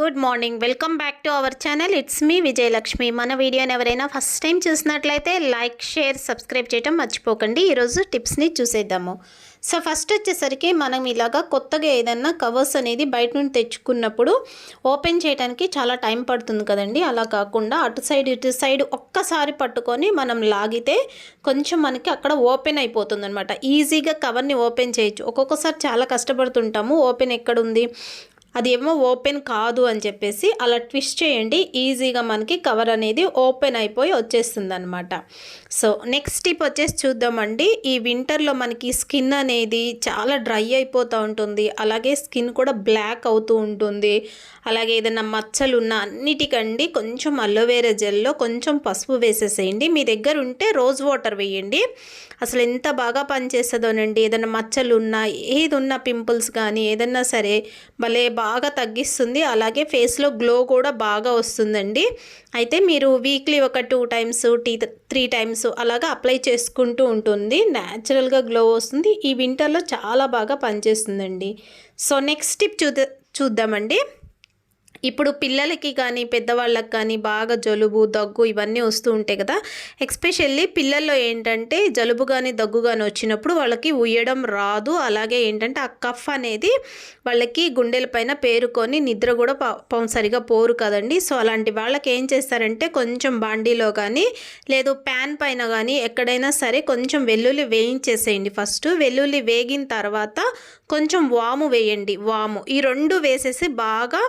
Good morning. Welcome back to our channel. It's మీ విజయలక్ష్మి. మన వీడియోని ఎవరైనా ఫస్ట్ టైం చూసినట్లయితే లైక్ షేర్ సబ్స్క్రైబ్ చేయడం మర్చిపోకండి. ఈరోజు టిప్స్ని చూసేద్దాము. సో ఫస్ట్ వచ్చేసరికి మనం ఇలాగా కొత్తగా ఏదన్నా కవర్స్ అనేది బయట నుండి తెచ్చుకున్నప్పుడు ఓపెన్ చేయడానికి చాలా టైం పడుతుంది కదండి. అలా కాకుండా అటు సైడ్ ఇటు సైడ్ ఒక్కసారి పట్టుకొని మనం లాగితే కొంచెం మనకి అక్కడ ఓపెన్ అయిపోతుంది అనమాట ఈజీగా కవర్ని ఓపెన్ చేయొచ్చు. ఒక్కొక్కసారి చాలా కష్టపడుతుంటాము. ఓపెన్ ఎక్కడుంది అది ఏమో ఓపెన్ కాదు అని చెప్పేసి అలా ట్విస్ట్ చేయండి. ఈజీగా మనకి కవర్ అనేది ఓపెన్ అయిపోయి వచ్చేస్తుంది అనమాట సో నెక్స్ట్ టిప్ వచ్చేసి చూద్దామండి. ఈ వింటర్లో మనకి స్కిన్ అనేది చాలా డ్రై అయిపోతూ ఉంటుంది. అలాగే స్కిన్ కూడా బ్లాక్ అవుతూ ఉంటుంది. అలాగే ఏదైనా మచ్చలు ఉన్న అన్నిటికండి కొంచెం అలోవేరా జెల్లో కొంచెం పసుపు వేసేసేయండి. మీ దగ్గర ఉంటే రోజ్ వాటర్ వేయండి. అసలు ఎంత బాగా పనిచేస్తుందోనండి. ఏదైనా మచ్చలు ఉన్నా ఏది ఉన్న పింపుల్స్ కానీ ఏదన్నా సరే భలే బాగా తగ్గిస్తుంది. అలాగే ఫేస్లో గ్లో కూడా బాగా వస్తుందండి. అయితే మీరు వీక్లీ ఒక టూ టైమ్స్ టీ త్రీ టైమ్స్ అలాగా అప్లై చేసుకుంటూ ఉంటుంది. న్యాచురల్గా గ్లో వస్తుంది. ఈ వింటర్లో చాలా బాగా పనిచేస్తుందండి. సో నెక్స్ట్ టిప్ చూద్దా చూద్దామండి. ఇప్పుడు పిల్లలకి కానీ పెద్దవాళ్ళకి కానీ బాగా జలుబు దగ్గు ఇవన్నీ వస్తూ ఉంటాయి కదా. ఎక్స్పెషల్లీ పిల్లల్లో ఏంటంటే జలుబు కానీ దగ్గు కానీ వచ్చినప్పుడు వాళ్ళకి ఉయ్యడం రాదు. అలాగే ఏంటంటే ఆ కఫ్ అనేది వాళ్ళకి గుండెల పైన పేరుకొని నిద్ర కూడా ప సరిగా పోరు కదండి. సో అలాంటి వాళ్ళకి ఏం చేస్తారంటే కొంచెం బాండీలో కానీ లేదు ప్యాన్ పైన కానీ ఎక్కడైనా సరే కొంచెం వెల్లుల్లి వేయించేసేయండి ఫస్ట్. వెల్లుల్లి వేగిన తర్వాత కొంచెం వాము వేయండి. వాము. ఈ రెండు వేసేసి బాగా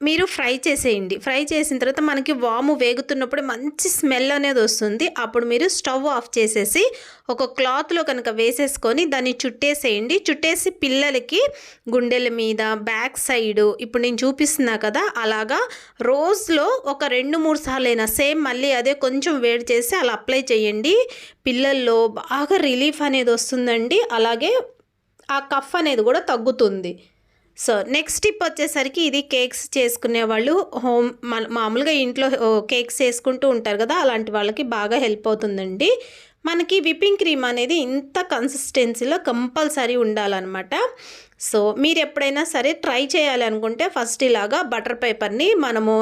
మీరు ఫ్రై చేసేయండి. ఫ్రై చేసిన తర్వాత మనకి వాము వేగుతున్నప్పుడు మంచి స్మెల్ అనేది వస్తుంది. అప్పుడు మీరు స్టవ్ ఆఫ్ చేసేసి ఒక క్లాత్లో కనుక వేసేసుకొని దాన్ని చుట్టేసేయండి. చుట్టేసి పిల్లలకి గుండెల మీద బ్యాక్ సైడ్ ఇప్పుడు నేను చూపిస్తున్నా కదా అలాగా రోజులో ఒక రెండు మూడు సార్లు అయినా సేమ్ మళ్ళీ అదే కొంచెం వేడి చేసి అలా అప్లై చేయండి. పిల్లల్లో బాగా రిలీఫ్ అనేది వస్తుందండి. అలాగే ఆ కఫ్ అనేది కూడా తగ్గుతుంది. సో నెక్స్ట్ టిప్ వచ్చేసరికి ఇది కేక్స్ చేసుకునే వాళ్ళు హోమ్ మామూలుగా ఇంట్లో కేక్స్ చేసుకుంటూ ఉంటారు కదా అలాంటి వాళ్ళకి బాగా హెల్ప్ అవుతుందండి. మనకి విప్పింగ్ క్రీమ్ అనేది ఇంత కన్సిస్టెన్సీలో కంపల్సరీ ఉండాలన్నమాట. సో మీరు ఎప్పుడైనా సరే ట్రై చేయాలి అనుకుంటే ఫస్ట్ ఇలాగా బటర్ పేపర్ని మనము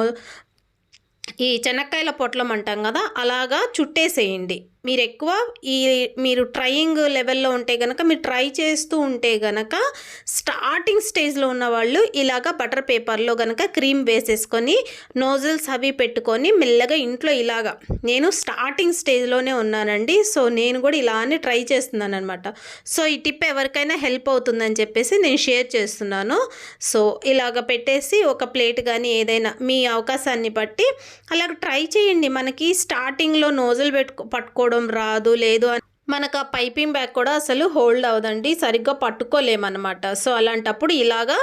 ఈ చెనక్కాయల పొట్లం అంటాం కదా అలాగా చుట్టేసేయండి. మీరు ఎక్కువ ఈ మీరు ట్రయింగ్ లెవెల్లో ఉంటే కనుక మీరు ట్రై చేస్తూ ఉంటే కనుక స్టార్టింగ్ స్టేజ్లో ఉన్న వాళ్ళు ఇలాగ బటర్ పేపర్లో కనుక క్రీమ్ వేసేసుకొని నోజిల్స్ అవి పెట్టుకొని మెల్లగా ఇంట్లో ఇలాగా నేను స్టార్టింగ్ స్టేజ్లోనే ఉన్నానండి. సో నేను కూడా ఇలానే ట్రై చేస్తున్నాను అనమాట సో ఈ టిప్ ఎవరికైనా హెల్ప్ అవుతుందని చెప్పేసి నేను షేర్ చేస్తున్నాను. సో ఇలాగ పెట్టేసి ఒక ప్లేట్ కానీ ఏదైనా మీ అవకాశాన్ని బట్టి అలాగ ట్రై చేయండి. మనకి స్టార్టింగ్లో నోజులు పెట్టుకో పట్టుకోవడం రాదు లేదు అని మనకు ఆ పైపింగ్ బ్యాగ్ కూడా అసలు హోల్డ్ అవ్వదండి. సరిగ్గా పట్టుకోలేమన్నమాట. సో అలాంటప్పుడు ఇలాగా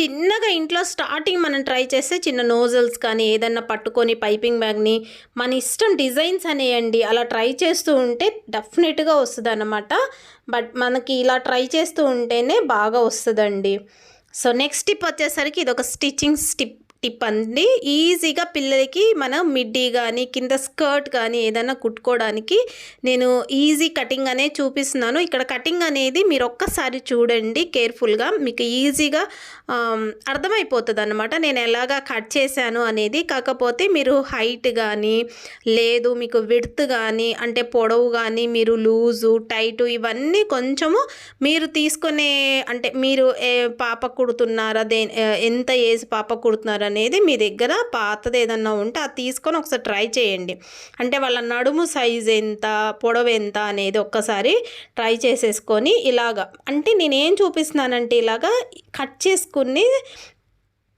చిన్నగా ఇంట్లో స్టార్టింగ్ మనం ట్రై చేస్తే చిన్న నోజల్స్ కానీ ఏదన్నా పట్టుకొని పైపింగ్ బ్యాగ్ని మన ఇష్టం డిజైన్స్ అనేయండి. అలా ట్రై చేస్తూ ఉంటే డెఫినెట్గా వస్తుంది అనమాట బట్ మనకి ఇలా ట్రై చేస్తూ ఉంటేనే బాగా వస్తుందండి. సో నెక్స్ట్ టిప్ వచ్చేసరికి ఇది ఒక స్టిచ్చింగ్ స్టిప్. టిప్ అండి. ఈజీగా పిల్లలకి మనం మిడ్డీ కానీ కింద స్కర్ట్ కానీ ఏదైనా కుట్టుకోవడానికి నేను ఈజీ కటింగ్ అనేది చూపిస్తున్నాను. ఇక్కడ కటింగ్ అనేది మీరు ఒక్కసారి చూడండి కేర్ఫుల్గా. మీకు ఈజీగా అర్థమైపోతుంది అనమాట నేను ఎలాగా కట్ చేశాను అనేది. కాకపోతే మీరు హైట్ కానీ లేదు మీకు విడ్త్ కానీ అంటే పొడవు కానీ మీరు లూజు టైటు ఇవన్నీ కొంచెము మీరు తీసుకునే అంటే మీరు పాప కుడుతున్నారా దే ఎంత ఏజ్ పాప కుడుతున్నారా అనేది మీ దగ్గర పాతది ఏదన్నా ఉంటే అది తీసుకొని ఒకసారి ట్రై చేయండి. అంటే వాళ్ళ నడుము సైజ్ ఎంత పొడవు ఎంత అనేది ఒక్కసారి ట్రై చేసేసుకొని ఇలాగా. అంటే నేనేం చూపిస్తున్నానంటే ఇలాగా కట్ చేసుకుని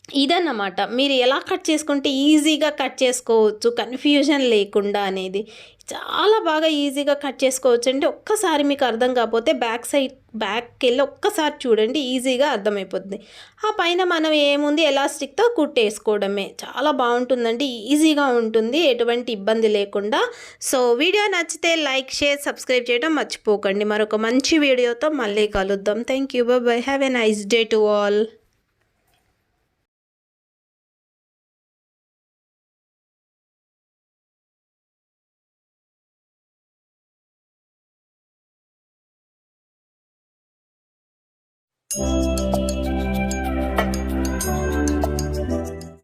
ఇదన్నమాట. మీరు ఎలా కట్ చేసుకుంటే ఈజీగా కట్ చేసుకోవచ్చు కన్ఫ్యూజన్ లేకుండా అనేది. చాలా బాగా ఈజీగా కట్ చేసుకోవచ్చు అంటే ఒక్కసారి మీకు అర్థం కాకపోతే బ్యాక్ సైడ్ బ్యాక్కి వెళ్ళి ఒక్కసారి చూడండి ఈజీగా అర్థమైపోతుంది. ఆ పైన మనం ఏముంది? ఎలాస్టిక్తో కుట్టేసుకోవడమే. చాలా బాగుంటుందండి ఈజీగా ఉంటుంది ఎటువంటి ఇబ్బంది లేకుండా. సో వీడియో నచ్చితే లైక్ షేర్ సబ్స్క్రైబ్ చేయడం మర్చిపోకండి. మరొక మంచి వీడియోతో మళ్ళీ కలుద్దాం. Thank you. Bye have a nice day to all.